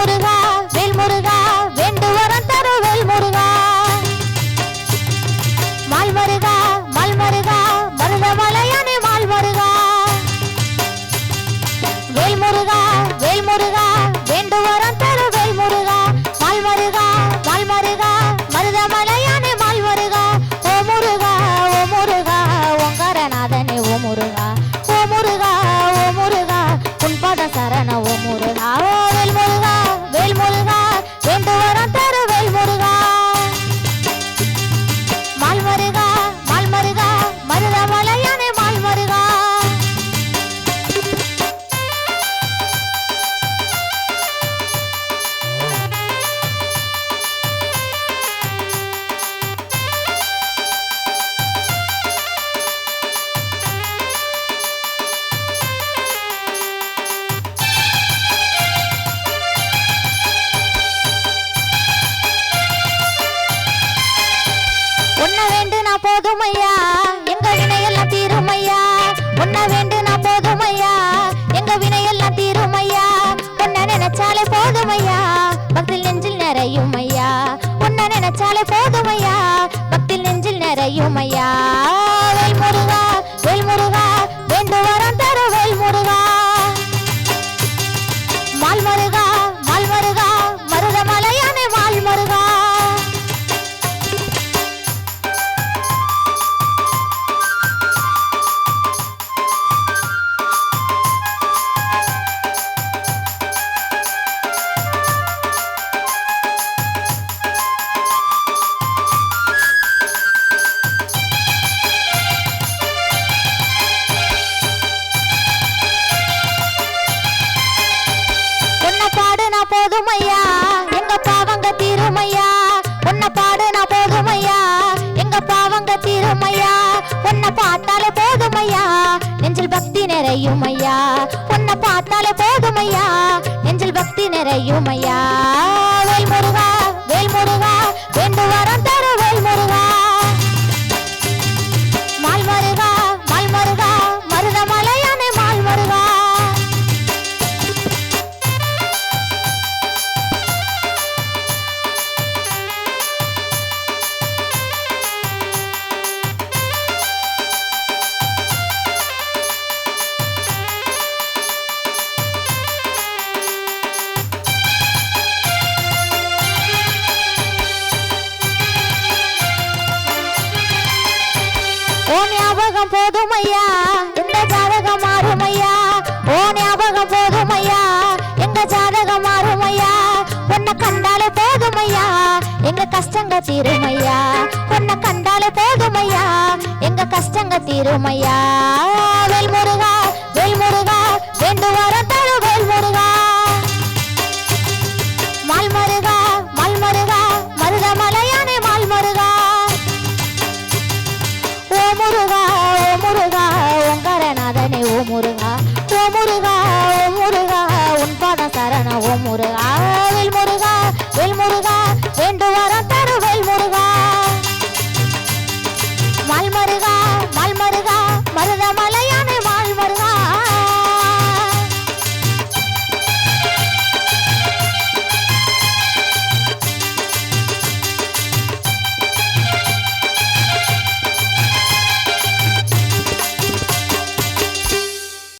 முருகா வேல் முருகா வேண்டு வரம் தரு வேல் முருகா மால் மருகா மல் மருகா மருத மருதமலையானே மால் மருகா வேல் முருகா வேல் முருகா வேண்டு வரம் தரு வேல் முருகா மால் மருகா மால் மருகா மருத மருதமலையானே மால் மருகா ஓ முருகா ஓ முருகா ஓங்காரநாதனே ஓ முருகா. ஓ முருகா ஓ முருகா உன்பத சரண ஓ முருகா. ஓ வேல் முருகா வேல் போதுமையா? எங்க வினையெல்லாம் தீருமையா? உன்ன வேண்டுனா போதுமையா? எங்க வினையெல்லாம் தீருமையா? உன்ன நினைச்சாலே போதுமையா? பக்தில் நெஞ்சில் நிறையும் ஐயா உன்ன நினைச்சாலே போதும் போதுமையா எங்க பாவங்க தீருமையா? உன்னை பாடுனா போதுமையா எங்க பாவங்க தீருமையா? உன்னை பார்த்தாலே போதுமையா நெஞ்சில் பக்தி நிறையுமையா? உன்னை பார்த்தாலே போதுமையா நெஞ்சில் பக்தி நிறையுமையா? ஓ ஞாபகம் போதும் ஐயா. எந்த ஜாதகம் மாறும் ஐயா? ஓ ஞாபகம் போதும் ஐயா. எங்க ஜாதகம் மாறும் ஐயா? உன்னை கண்டாலே போதும் ஐயா. எங்க கஷ்டங்க தீரும் ஐயா. உன்னை கண்டாலே போதும் ஐயா. எங்க கஷ்டங்க தீரும் ஐயா. வேல் முருகா வேல் முருகா வேண்டுவார தரு வேண்டுவாராம்